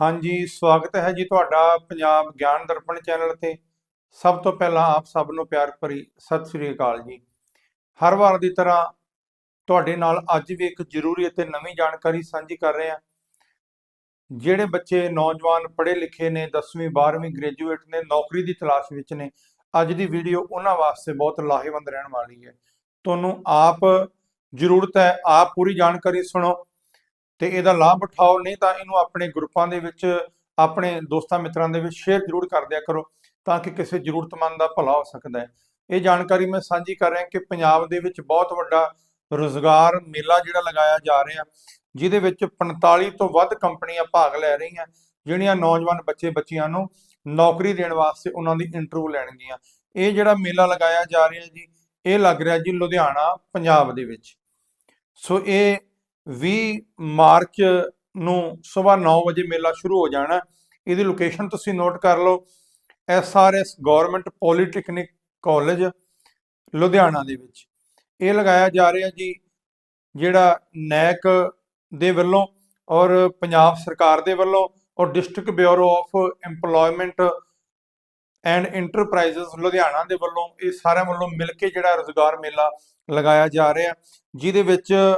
ਹਾਂਜੀ, ਸਵਾਗਤ ਹੈ ਜੀ ਤੁਹਾਡਾ ਪੰਜਾਬ ਗਿਆਨ ਦਰਪਣ ਚੈਨਲ ਤੇ। ਸਭ ਤੋਂ ਪਹਿਲਾਂ ਆਪ ਸਭ ਨੂੰ ਪਿਆਰ ਭਰੀ ਸਤਿ ਸ੍ਰੀ ਅਕਾਲ ਜੀ। ਹਰ ਵਾਰ ਦੀ ਤਰ੍ਹਾਂ ਤੁਹਾਡੇ ਨਾਲ ਅੱਜ ਵੀ ਇੱਕ ਜ਼ਰੂਰੀ ਅਤੇ ਨਵੀਂ ਜਾਣਕਾਰੀ ਸਾਂਝੀ ਕਰ ਰਹੇ ਹਾਂ। ਜਿਹੜੇ ਬੱਚੇ ਨੌਜਵਾਨ ਪੜ੍ਹੇ ਲਿਖੇ ਨੇ 10ਵੀਂ 12ਵੀਂ ਗ੍ਰੈਜੂਏਟ ਨੇ, ਨੌਕਰੀ ਦੀ ਤਲਾਸ਼ ਵਿੱਚ ਨੇ, ਅੱਜ ਦੀ ਵੀਡੀਓ ਉਹਨਾਂ ਵਾਸਤੇ ਬਹੁਤ ਲਾਹੇਵੰਦ ਰਹਿਣ ਵਾਲੀ ਹੈ। ਤੁਹਾਨੂੰ ਆਪ ਜ਼ਰੂਰਤ ਹੈ, ਆਪ ਪੂਰੀ ਜਾਣਕਾਰੀ ਸੁਣੋ ਤੇ ਇਹਦਾ ਲਾਭ ਉਠਾਓ, ਨਹੀਂ ਤਾਂ ਇਹਨੂੰ ਆਪਣੇ ਗਰੁੱਪਾਂ ਦੇ ਵਿੱਚ, ਆਪਣੇ ਦੋਸਤਾਂ ਮਿੱਤਰਾਂ ਦੇ ਵਿੱਚ ਸ਼ੇਅਰ ਜ਼ਰੂਰ ਕਰ ਦਿਆ ਕਰੋ ਤਾਂ ਕਿ ਕਿਸੇ ਜ਼ਰੂਰਤਮੰਦ ਦਾ ਭਲਾ ਹੋ ਸਕਦਾ ਹੈ। ਇਹ ਜਾਣਕਾਰੀ ਮੈਂ ਸਾਂਝੀ ਕਰ ਰਿਹਾ ਕਿ ਪੰਜਾਬ ਦੇ ਵਿੱਚ ਬਹੁਤ ਵੱਡਾ ਰੋਜ਼ਗਾਰ ਮੇਲਾ ਜਿਹੜਾ ਲਗਾਇਆ ਜਾ ਰਿਹਾ, ਜਿਹਦੇ ਵਿੱਚ 45 ਤੋਂ ਵੱਧ ਕੰਪਨੀਆਂ ਭਾਗ ਲੈ ਰਹੀਆਂ, ਜਿਹੜੀਆਂ ਨੌਜਵਾਨ ਬੱਚੇ ਬੱਚੀਆਂ ਨੂੰ ਨੌਕਰੀ ਦੇਣ ਵਾਸਤੇ ਉਹਨਾਂ ਦੀ ਇੰਟਰਵਿਊ ਲੈਣਗੀਆਂ। ਇਹ ਜਿਹੜਾ ਮੇਲਾ ਲਗਾਇਆ ਜਾ ਰਿਹਾ ਜੀ, ਇਹ ਲੱਗ ਰਿਹਾ ਜੀ ਲੁਧਿਆਣਾ, ਪੰਜਾਬ ਦੇ ਵਿੱਚ। ਸੋ ਇਹ 20 ਮਾਰਚ ਨੂੰ ਸਵੇਰ 9 ਵਜੇ ਮੇਲਾ ਸ਼ੁਰੂ ਹੋ ਜਾਣਾ। ਇਹਦੀ ਲੋਕੇਸ਼ਨ ਤੁਸੀਂ ਨੋਟ ਕਰ ਲਓ। SRS government polytechnic college Ludhiana ਦੇ ਵਿੱਚ। ਇਹ ਲਗਾਇਆ ਜਾ ਰਿਹਾ ਜੀ, ਜਿਹੜਾ ਨੈਕ ਦੇ ਵੱਲੋਂ ਔਰ ਪੰਜਾਬ ਸਰਕਾਰ ਦੇ ਵੱਲੋਂ ਔਰ district bureau of EMPLOYMENT and enterprises Ludhiana ਦੇ ਵੱਲੋਂ ਇਹ ਸਾਰਿਆਂ ਵੱਲੋਂ ਮਿਲ ਕੇ ਜਿਹੜਾ ਰੋਜ਼ਗਾਰ ਮੇਲਾ ਲਗਾਇਆ ਜਾ ਰਿਹਾ। ਜਿਹਦੇ ਵਿੱਚ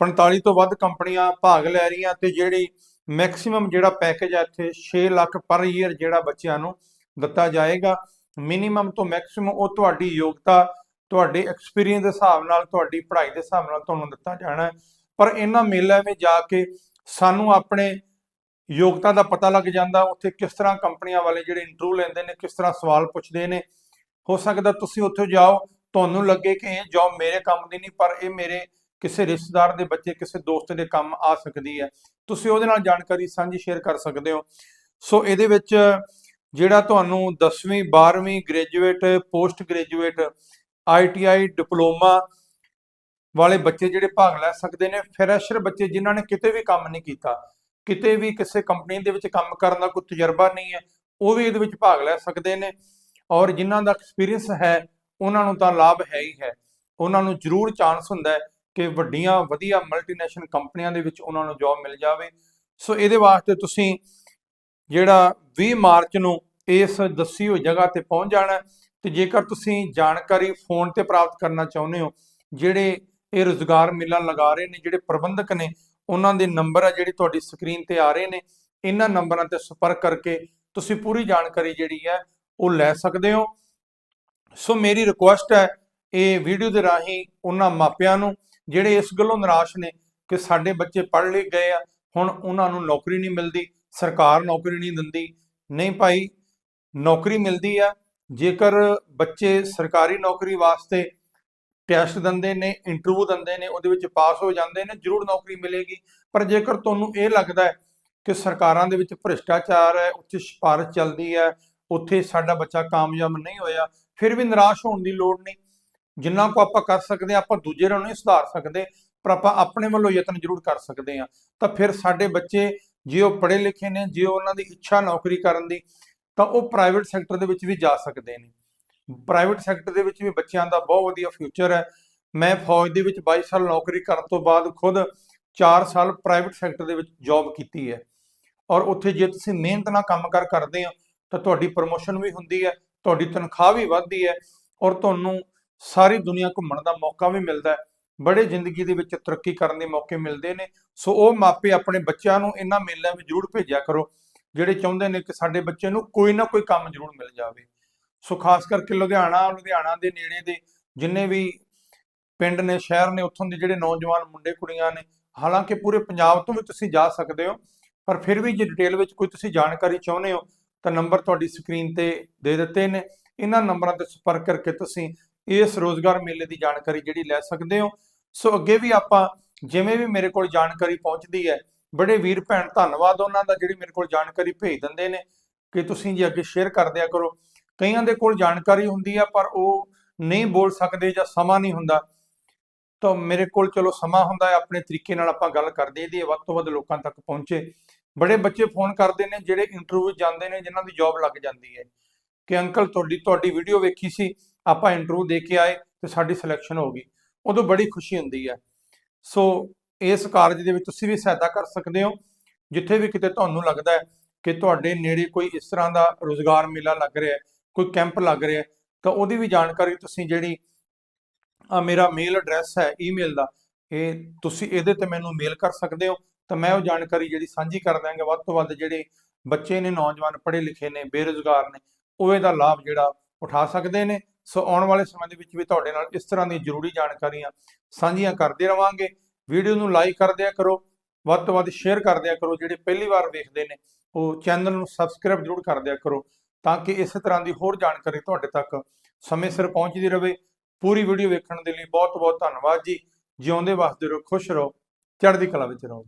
45 ਤੋਂ ਵੱਧ ਕੰਪਨੀਆਂ ਭਾਗ ਲੈ ਰਹੀਆਂ ਤੇ ਜਿਹੜੀ ਮੈਕਸਿਮਮ ਜਿਹੜਾ ਪੈਕੇਜ ਹੈ ਇੱਥੇ 6 ਲੱਖ ਪਰ ਈਅਰ ਜਿਹੜਾ ਬੱਚਿਆਂ ਨੂੰ ਦਿੱਤਾ ਜਾਏਗਾ। ਮਿਨੀਮਮ ਤੋਂ ਮੈਕਸਿਮਮ ਉਹ ਤੁਹਾਡੀ ਯੋਗਤਾ, ਤੁਹਾਡੇ ਐਕਸਪੀਰੀਅੰਸ ਦੇ ਹਿਸਾਬ ਨਾਲ, ਤੁਹਾਡੀ ਪੜ੍ਹਾਈ ਦੇ ਹਿਸਾਬ ਨਾਲ ਤੁਹਾਨੂੰ ਦਿੱਤਾ ਜਾਣਾ ਪਰ ਇਹਨਾਂ ਮੇਲਿਆਂ ਵਿੱਚ ਜਾ ਕੇ ਸਾਨੂੰ ਆਪਣੇ ਯੋਗਤਾ ਦਾ ਪਤਾ ਲੱਗ ਜਾਂਦਾ, ਉੱਥੇ ਕਿਸ ਤਰ੍ਹਾਂ ਕੰਪਨੀਆਂ ਵਾਲੇ ਜਿਹੜੇ ਇੰਟਰਵਿਊ ਲੈਂਦੇ ਨੇ, ਕਿਸ ਤਰ੍ਹਾਂ ਸਵਾਲ ਪੁੱਛਦੇ ਨੇ। ਹੋ ਸਕਦਾ ਤੁਸੀਂ ਉੱਥੇ ਜਾਓ, ਤੁਹਾਨੂੰ ਲੱਗੇ ਕਿ ਇਹ ਜੌਬ ਮੇਰੇ ਕੰਮ ਦੀ ਨਹੀਂ, ਪਰ ਇਹ ਮੇਰੇ ਕਿਸੇ ਰਿਸ਼ਤੇਦਾਰ ਦੇ ਬੱਚੇ ਕਿਸੇ ਦੋਸਤ ਦੇ ਕੰਮ ਆ ਸਕਦੀ ਹੈ। ਤੁਸੀਂ ਉਹਦੇ ਨਾਲ ਜਾਣਕਾਰੀ ਸਾਂਝੀ ਸ਼ੇਅਰ ਕਰ ਸਕਦੇ ਹੋ। ਸੋ ਇਹਦੇ ਵਿੱਚ ਜਿਹੜਾ ਤੁਹਾਨੂੰ 10ਵੀਂ 12ਵੀਂ graduate post graduate ITI diploma ਵਾਲੇ ਬੱਚੇ ਜਿਹੜੇ ਭਾਗ ਲੈ ਸਕਦੇ ਨੇ ਫਰੈਸ਼ਰ ਬੱਚੇ ਜਿਨ੍ਹਾਂ ਨੇ ਕਿਤੇ ਵੀ ਕੰਮ ਨਹੀਂ ਕੀਤਾ ਕਿਤੇ ਵੀ ਕਿਸੇ ਕੰਪਨੀ ਦੇ ਵਿੱਚ ਕੰਮ ਕਰਨ ਦਾ ਕੋਈ ਤਜਰਬਾ ਨਹੀਂ ਹੈ ਉਹ ਵੀ ਇਹਦੇ ਵਿੱਚ ਭਾਗ ਲੈ ਸਕਦੇ ਨੇ। ਔਰ ਜਿਨ੍ਹਾਂ ਦਾ ਐਕਸਪੀਰੀਅੰਸ ਹੈ ਉਹਨਾਂ ਨੂੰ ਤਾਂ ਲਾਭ ਹੈ ਹੀ ਹੈ। ਉਹਨਾਂ ਨੂੰ ਜ਼ਰੂਰ ਚਾਂਸ ਹੁੰਦਾ ਹੈ ਕਿ ਵੱਡੀਆਂ, ਵਧੀਆ ਮਲਟੀਨੈਸ਼ਨਲ ਕੰਪਨੀਆਂ ਦੇ ਵਿੱਚ ਉਹਨਾਂ ਨੂੰ ਜੌਬ ਮਿਲ ਜਾਵੇ। ਸੋ ਇਹਦੇ ਵਾਸਤੇ ਤੁਸੀਂ ਜਿਹੜਾ 20 ਮਾਰਚ ਨੂੰ ਇਸ ਦੱਸੀ ਹੋਈ ਜਗ੍ਹਾ ਤੇ ਪਹੁੰਚ ਜਾਣਾ ਹੈ ਤੇ ਜੇਕਰ ਤੁਸੀਂ ਜਾਣਕਾਰੀ ਫੋਨ ਤੇ ਪ੍ਰਾਪਤ ਕਰਨਾ ਚਾਹੁੰਦੇ ਹੋ, ਜਿਹੜੇ ਇਹ ਰੋਜ਼ਗਾਰ ਮੇਲਾ ਲਗਾ ਰਹੇ ਨੇ, ਜਿਹੜੇ ਪ੍ਰਬੰਧਕ ਨੇ, ਉਹਨਾਂ ਦੇ ਨੰਬਰ ਆ ਜਿਹੜੀ ਤੁਹਾਡੀ ਸਕਰੀਨ ਤੇ ਆ ਰਹੇ ਨੇ, ਇਹਨਾਂ ਨੰਬਰਾਂ ਤੇ ਸੰਪਰਕ ਕਰਕੇ ਤੁਸੀਂ ਪੂਰੀ ਜਾਣਕਾਰੀ ਜਿਹੜੀ ਹੈ ਉਹ ਲੈ ਸਕਦੇ ਹੋ। ਸੋ ਮੇਰੀ ਰਿਕੁਐਸਟ ਹੈ, ਇਹ ਵੀਡੀਓ ਦੇ ਰਾਹੀਂ ਉਹਨਾਂ ਮਾਪਿਆਂ ਨੂੰ ਜਿਹੜੇ ਇਸ ਗੱਲੋਂ ਨਿਰਾਸ਼ ਨੇ ਕਿ ਸਾਡੇ ਬੱਚੇ ਪੜ੍ਹ ਲਿਖ ਗਏ ਆ, ਹੁਣ ਉਹਨਾਂ ਨੂੰ ਨੌਕਰੀ ਨਹੀਂ ਮਿਲਦੀ, ਸਰਕਾਰ ਨੌਕਰੀ ਨਹੀਂ ਦਿੰਦੀ। ਨਹੀਂ ਭਾਈ, ਨੌਕਰੀ ਮਿਲਦੀ ਆ, ਜੇਕਰ ਬੱਚੇ ਸਰਕਾਰੀ ਨੌਕਰੀ ਵਾਸਤੇ ਟੈਸਟ ਦਿੰਦੇ ਨੇ, ਇੰਟਰਵਿਊ ਦਿੰਦੇ ਨੇ, ਉਹਦੇ ਵਿੱਚ ਪਾਸ ਹੋ ਜਾਂਦੇ ਨੇ, ਜ਼ਰੂਰ ਨੌਕਰੀ ਮਿਲੇਗੀ। ਪਰ ਜੇਕਰ ਤੁਹਾਨੂੰ ਇਹ ਲੱਗਦਾ ਹੈ ਕਿ ਸਰਕਾਰਾਂ ਦੇ ਵਿੱਚ ਭ੍ਰਿਸ਼ਟਾਚਾਰ ਹੈ ਉੱਥੇ ਸਿਫਾਰਿਸ਼ ਚੱਲਦੀ ਹੈ, ਉੱਥੇ ਸਾਡਾ ਬੱਚਾ ਕਾਮਯਾਬ ਨਹੀਂ ਹੋਇਆ, ਫਿਰ ਵੀ ਨਿਰਾਸ਼ ਹੋਣ ਦੀ ਲੋੜ ਨਹੀਂ। ਜਿੰਨਾ ਕੋ ਆਪਾਂ ਕਰ ਸਕਦੇ ਹਾਂ, ਆਪਾਂ ਦੂਜੇ ਨੂੰ ਨਹੀਂ ਸੁਧਾਰ ਸਕਦੇ, ਪਰ ਆਪਾਂ ਆਪਣੇ ਵੱਲੋਂ ਯਤਨ ਜ਼ਰੂਰ ਕਰ ਸਕਦੇ ਹਾਂ। ਤਾਂ ਫਿਰ ਸਾਡੇ ਬੱਚੇ ਜੇ ਉਹ ਪੜ੍ਹੇ ਲਿਖੇ ਨੇ, ਜੇ ਉਹਨਾਂ ਦੀ ਇੱਛਾ ਨੌਕਰੀ ਕਰਨ ਦੀ, ਤਾਂ ਉਹ ਪ੍ਰਾਈਵੇਟ ਸੈਕਟਰ ਦੇ ਵਿੱਚ ਵੀ ਜਾ ਸਕਦੇ ਨੇ। ਪ੍ਰਾਈਵੇਟ ਸੈਕਟਰ ਦੇ ਵਿੱਚ ਵੀ ਬੱਚਿਆਂ ਦਾ ਬਹੁਤ ਵਧੀਆ ਫਿਊਚਰ ਹੈ। ਮੈਂ ਫੌਜ ਦੇ ਵਿੱਚ 22 ਸਾਲ ਨੌਕਰੀ ਕਰਨ ਤੋਂ ਬਾਅਦ ਖੁਦ 4 ਸਾਲ ਪ੍ਰਾਈਵੇਟ ਸੈਕਟਰ ਦੇ ਵਿੱਚ ਜੌਬ ਕੀਤੀ ਹੈ। ਔਰ ਉੱਥੇ ਜੇ ਤੁਸੀਂ ਮਿਹਨਤ ਨਾਲ ਕੰਮ ਕਰ ਕਰਦੇ ਹੋ, ਤਾਂ ਤੁਹਾਡੀ ਪ੍ਰਮੋਸ਼ਨ ਵੀ ਹੁੰਦੀ ਹੈ, ਤੁਹਾਡੀ ਤਨਖਾਹ ਵੀ ਵੱਧਦੀ ਹੈ ਔਰ ਤੁਹਾਨੂੰ ਸਾਰੀ ਦੁਨੀਆ ਘੁੰਮਣ ਦਾ ਮੌਕਾ ਵੀ ਮਿਲਦਾ ਹੈ। ਬੜੇ ਜ਼ਿੰਦਗੀ ਦੇ ਵਿੱਚ ਤਰੱਕੀ ਕਰਨ ਦੇ ਮੌਕੇ ਮਿਲਦੇ ਨੇ। ਸੋ ਉਹ ਮਾਪੇ ਆਪਣੇ ਬੱਚਿਆਂ ਨੂੰ ਇਹਨਾਂ ਮੇਲਿਆਂ ਵਿੱਚ ਜ਼ਰੂਰ ਭੇਜਿਆ ਕਰੋ, ਜਿਹੜੇ ਚਾਹੁੰਦੇ ਨੇ ਕਿ ਸਾਡੇ ਬੱਚੇ ਨੂੰ ਕੋਈ ਨਾ ਕੋਈ ਕੰਮ ਜ਼ਰੂਰ ਮਿਲ ਜਾਵੇ। ਸੋ ਖਾਸ ਕਰਕੇ ਲੁਧਿਆਣਾ ਲੁਧਿਆਣਾ ਦੇ ਨੇੜੇ ਦੇ ਜਿੰਨੇ ਵੀ ਪਿੰਡ ਨੇ, ਸ਼ਹਿਰ ਨੇ, ਉੱਥੋਂ ਦੇ ਜਿਹੜੇ ਨੌਜਵਾਨ ਮੁੰਡੇ, ਕੁੜੀਆਂ ਨੇ, ਹਾਲਾਂਕਿ ਪੂਰੇ ਪੰਜਾਬ ਤੋਂ ਵੀ ਤੁਸੀਂ ਜਾ ਸਕਦੇ ਹੋ, ਪਰ ਫਿਰ ਵੀ ਜੇ ਡਿਟੇਲ ਵਿੱਚ ਕੋਈ ਤੁਸੀਂ ਜਾਣਕਾਰੀ ਚਾਹੁੰਦੇ ਹੋ, ਤਾਂ ਨੰਬਰ ਤੁਹਾਡੀ ਸਕਰੀਨ ਤੇ ਦੇ ਦਿੱਤੇ ਨੇ। ਇਹਨਾਂ ਨੰਬਰਾਂ ਤੇ ਸੰਪਰਕ ਕਰਕੇ ਤੁਸੀਂ ਇਸ ਰੋਜ਼ਗਾਰ ਮੇਲੇ ਦੀ ਜਾਣਕਾਰੀ ਜਿਹੜੀ ਲੈ ਸਕਦੇ ਹੋ। ਸੋ ਅੱਗੇ ਵੀ ਆਪਾਂ ਜਿਵੇਂ ਵੀ ਮੇਰੇ ਕੋਲ ਜਾਣਕਾਰੀ ਪਹੁੰਚਦੀ ਹੈ, ਬੜੇ ਵੀਰ ਭੈਣ, ਧੰਨਵਾਦ ਉਹਨਾਂ ਦਾ ਜਿਹੜੀ ਮੇਰੇ ਕੋਲ ਜਾਣਕਾਰੀ ਭੇਜ ਦਿੰਦੇ ਨੇ। ਕਿ ਤੁਸੀਂ ਜੀ ਅੱਗੇ ਸ਼ੇਅਰ ਕਰ ਦਿਆ ਕਰੋ। ਕਈਆਂ ਦੇ ਕੋਲ ਜਾਣਕਾਰੀ ਹੁੰਦੀ ਆ, ਪਰ ਉਹ ਨਹੀਂ ਬੋਲ ਸਕਦੇ ਜਾਂ ਸਮਾਂ ਨਹੀਂ ਹੁੰਦਾ। ਤਾਂ ਮੇਰੇ ਕੋਲ ਚਲੋ ਸਮਾਂ ਹੁੰਦਾ ਹੈ, ਆਪਣੇ ਤਰੀਕੇ ਨਾਲ ਆਪਾਂ ਗੱਲ ਕਰਦੇ ਇਹਦੀ ਵੱਧ ਤੋਂ ਵੱਧ ਲੋਕਾਂ ਤੱਕ ਪਹੁੰਚੇ। ਬੜੇ ਬੱਚੇ ਫੋਨ ਕਰਦੇ ਨੇ, ਜਿਹੜੇ ਇੰਟਰਵਿਊ ਜਾਂਦੇ ਨੇ, ਜਿਨ੍ਹਾਂ ਦੀ ਜੌਬ ਲੱਗ ਜਾਂਦੀ ਹੈ। ਕਿ ਅੰਕਲ, ਤੁਹਾਡੀ ਤੁਹਾਡੀ ਵੀਡੀਓ ਵੇਖੀ ਸੀ ਆਪਾਂ ਇੰਟਰਵਿਊ ਦੇ ਕੇ ਆਏ ਤੇ ਸਾਡੀ ਸਿਲੈਕਸ਼ਨ ਹੋ ਗਈ। ਉਦੋਂ ਬੜੀ ਖੁਸ਼ੀ ਹੁੰਦੀ ਹੈ ਸੋ ਇਸ ਕਾਰਜ ਦੇ ਵਿੱਚ ਤੁਸੀਂ ਵੀ ਸਹਾਇਤਾ ਕਰ ਸਕਦੇ ਹੋ। ਜਿੱਥੇ ਵੀ ਕਿਤੇ ਤੁਹਾਨੂੰ ਲੱਗਦਾ ਹੈ ਕਿ ਤੁਹਾਡੇ ਨੇੜੇ ਕੋਈ ਇਸ ਤਰ੍ਹਾਂ ਦਾ ਰੋਜ਼ਗਾਰ ਮੇਲਾ ਲੱਗ ਰਿਹਾ ਹੈ, ਕੋਈ ਕੈਂਪ ਲੱਗ ਰਿਹਾ ਹੈ, ਤਾਂ ਉਹਦੀ ਵੀ ਜਾਣਕਾਰੀ ਤੁਸੀਂ ਜਿਹੜੀ ਆ ਮੇਰਾ ਮੇਲ ਐਡਰੈਸ ਹੈ ਈਮੇਲ ਦਾ, ਇਹ ਤੁਸੀਂ ਇਹਦੇ ਤੇ ਮੈਨੂੰ ਮੇਲ ਕਰ ਸਕਦੇ ਹੋ। ਤਾਂ ਮੈਂ ਉਹ ਜਾਣਕਾਰੀ ਜਿਹੜੀ ਸਾਂਝੀ ਕਰ ਦਾਂਗਾ ਵੱਧ ਤੋਂ ਵੱਧ ਜਿਹੜੇ ਬੱਚੇ ਨੇ, ਨੌਜਵਾਨ ਪੜ੍ਹੇ ਲਿਖੇ ਨੇ, ਬੇਰੁਜ਼ਗਾਰ ਨੇ, ਉਹ ਇਹਦਾ ਲਾਭ ਜਿਹੜਾ ਉਠਾ ਸਕਦੇ ਨੇ। ਸੋ ਆਉਣ ਵਾਲੇ ਸਮੇਂ ਦੇ ਵਿੱਚ ਵੀ ਤੁਹਾਡੇ ਨਾਲ ਇਸ ਤਰ੍ਹਾਂ ਦੀਆਂ ਜ਼ਰੂਰੀ ਜਾਣਕਾਰੀਆਂ ਸਾਂਝੀਆਂ ਕਰਦੇ ਰਵਾਂਗੇ। ਵੀਡੀਓ ਨੂੰ ਲਾਈਕ ਕਰਦਿਆ ਕਰੋ, ਵੱਧ ਤੋਂ ਵੱਧ ਸ਼ੇਅਰ ਕਰਦਿਆ ਕਰੋ, ਜਿਹੜੇ ਪਹਿਲੀ ਵਾਰ ਵੇਖਦੇ ਨੇ, ਉਹ ਚੈਨਲ ਨੂੰ ਸਬਸਕ੍ਰਾਈਬ ਜ਼ਰੂਰ ਕਰਦਿਆ ਕਰੋ ਤਾਂ ਕਿ ਇਸੇ ਤਰ੍ਹਾਂ ਦੀ ਹੋਰ ਜਾਣਕਾਰੀ ਤੁਹਾਡੇ ਤੱਕ ਸਮੇਂ ਸਿਰ ਪਹੁੰਚਦੀ ਰਹੇ ਪੂਰੀ ਵੀਡੀਓ ਵੇਖਣ ਦੇ ਲਈ ਬਹੁਤ ਬਹੁਤ ਧੰਨਵਾਦ ਜੀ। ਜਿਉਂਦੇ ਵਸਦੇ ਰਹੋ, ਖੁਸ਼ ਰਹੋ, ਚੜ੍ਹਦੀ ਕਲਾ ਵਿੱਚ ਰਹੋ।